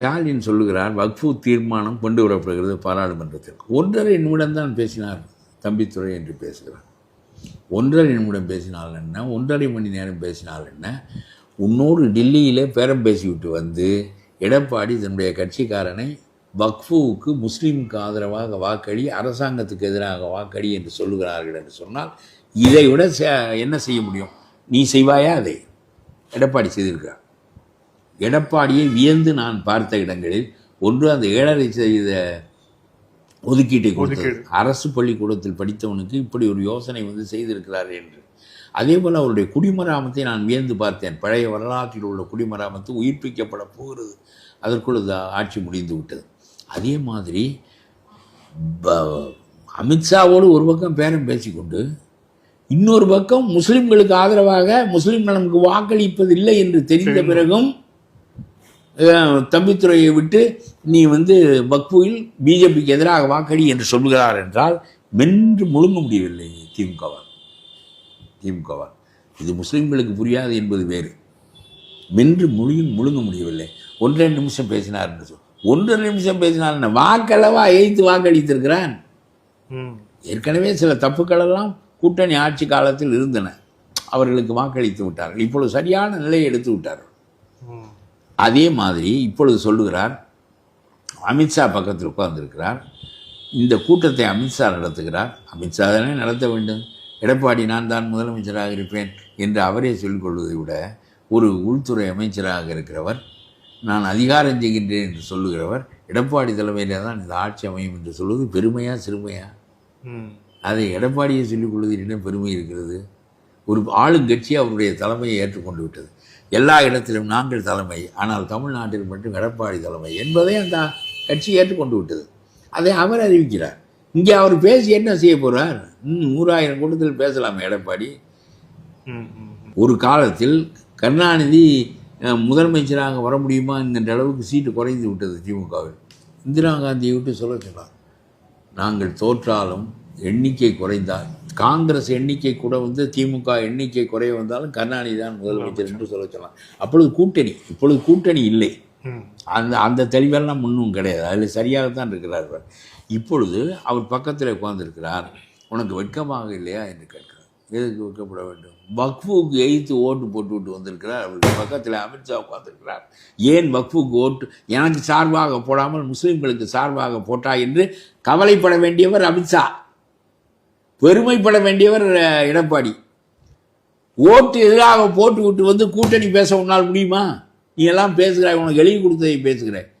ஸ்டாலின் சொல்லுகிறார் வக்ஃபு தீர்மானம் கொண்டு வரப்படுகிறது பாராளுமன்றத்திற்கு. ஒன்றரை நிமிடம் தான் பேசினார் தம்பித்துறை என்று பேசுகிறார். ஒன்றரை நிமிடம் பேசினால் என்ன? ஒன்றரை மணி நேரம் பேசினால் என்ன? உன்னோடு டெல்லியிலே பேரம் பேசிவிட்டு வந்து எடப்பாடி தன்னுடைய கட்சிக்காரனை வக்ஃபுவுக்கு முஸ்லீமுக்கு ஆதரவாக வாக்களி அரசாங்கத்துக்கு எதிராக வாக்களி என்று சொல்லுகிறார்கள் என்று சொன்னால் இதை விட என்ன செய்ய முடியும்? நீ செய்வாயா அதை? எடப்பாடி செய்திருக்கிறார். எடப்பாடியை வியந்து நான் பார்த்த இடங்களில் ஒன்று அந்த ஏழரை செய்த ஒதுக்கீட்டை கொடுத்தது. அரசு பள்ளிக்கூடத்தில் படித்தவனுக்கு இப்படி ஒரு யோசனை வந்து செய்திருக்கிறார் என்று. அதே போல் அவருடைய குடிமராமத்தை நான் வியந்து பார்த்தேன். பழைய வரலாற்றில் உள்ள குடிமராமத்து உயிர்ப்பிக்கப்பட போகிறது. அதற்குள் ஆட்சி முடிந்து விட்டது. அதே மாதிரி அமித்ஷாவோடு ஒரு பக்கம் பேரம் பேசிக்கொண்டு இன்னொரு பக்கம் முஸ்லிம்களுக்கு ஆதரவாக முஸ்லிம்கள் நமக்கு வாக்களிப்பதில்லை என்று தெரிந்த. பிறகும் தம்பித்துறையை விட்டு நீ வந்து பக்புவில் பிஜேபிக்கு எதிராக வாக்களி என்று சொல்லுகிறார் என்றால் மென்று முழுங்க முடியவில்லை திமுகவால் திமுகவால் இது முஸ்லிம்களுக்கு புரியாது என்பது வேறு. மென்று முழுங்கி முழுங்க முடியவில்லை. ஒன்றரை நிமிஷம் பேசினார் என்று சொல். ஒன்றரை நிமிஷம் பேசினார் என்ன? வாக்களவா எய்த்து வாக்களித்திருக்கிறான்? ஏற்கனவே சில தப்புக்களெல்லாம் கூட்டணி ஆட்சி காலத்தில் இருந்தன. அவர்களுக்கு வாக்களித்து விட்டார்கள். இப்பொழுது சரியான நிலையை எடுத்து விட்டார்கள். அதே மாதிரி இப்பொழுது சொல்லுகிறார் அமித்ஷா பக்கத்தில் உட்கார்ந்திருக்கிறார். இந்த கூட்டத்தை அமித்ஷா நடத்துகிறார். அமித்ஷா தானே நடத்த வேண்டும். எடப்பாடி நான் தான் முதலமைச்சராக இருப்பேன் என்று அவரே சொல்லிக் கொள்வதை விட ஒரு உள்துறை அமைச்சராக இருக்கிறவர் நான் அதிகாரம் செய்கின்றேன் என்று சொல்லுகிறவர் எடப்பாடி தலைமையிலே தான் இந்த ஆட்சி அமையும் என்று சொல்வது பெருமையா சிறுமையா? அதை எடப்பாடியை சொல்லிக் கொள்வதில் என்ன பெருமை இருக்கிறது? ஒரு ஆளுங்கட்சி அவருடைய தலைமையை ஏற்றுக்கொண்டு விட்டது. எல்லா இடத்திலும் நாங்கள் தலைமை ஆனால் தமிழ்நாட்டில் மட்டும் எடப்பாடி தலைமை என்பதை அந்த கட்சி ஏற்றுக்கொண்டு விட்டது. அதை அவர் அறிவிக்கிறார். இங்கே அவர் பேசி என்ன செய்ய போகிறார் நூறாயிரம் கூட்டத்தில் பேசலாமே எடப்பாடி. ஒரு காலத்தில் கருணாநிதி முதலமைச்சராக வர முடியுமா என்கின்ற அளவுக்கு சீட்டு குறைந்து விட்டது திமுகவில். இந்திரா காந்தியை விட்டு சொல்ல சொன்னார். நாங்கள் தோற்றாலும் எண்ணிக்கை குறைந்தால் காங்கிரஸ் எண்ணிக்கை கூட வந்து திமுக எண்ணிக்கை குறைய வந்தாலும் கருணாநிதி தான் முதலமைச்சர் என்று சொல்ல சொல்லலாம். அப்பொழுது கூட்டணி இப்பொழுது கூட்டணி இல்லை. அந்த அந்த தெளிவெல்லாம் முன்னும் கிடையாது. அதில் சரியாகத்தான் இருக்கிறார் அவர். இப்பொழுது அவர் பக்கத்தில் உட்கார்ந்திருக்கிறார். உனக்கு வெட்கமாக இல்லையா என்று கேட்கிறார். எதுக்கு வெட்கப்பட வேண்டும்? வக்ஃபுக்கு எய்த்து ஓட்டு போட்டு விட்டு வந்திருக்கிறார். அவருக்கு பக்கத்தில் அமித்ஷா உட்கார்ந்திருக்கிறார். ஏன் வக்ஃபுக்கு ஓட்டு? எனக்கு சார்பாக போடாமல் முஸ்லிம்களுக்கு சார்பாக போட்டா என்று கவலைப்பட வேண்டியவர் அமித்ஷா பெருமைப்பட வேண்டியவர் எடப்பாடி. ஓட்டு எதிராக போட்டு விட்டு வந்து கூட்டணி பேச உன்னால் முடியுமா? நீ எல்லாம் பேசுகிறாய் உனக்கு எழுதி கொடுத்ததை பேசுகிறாய்.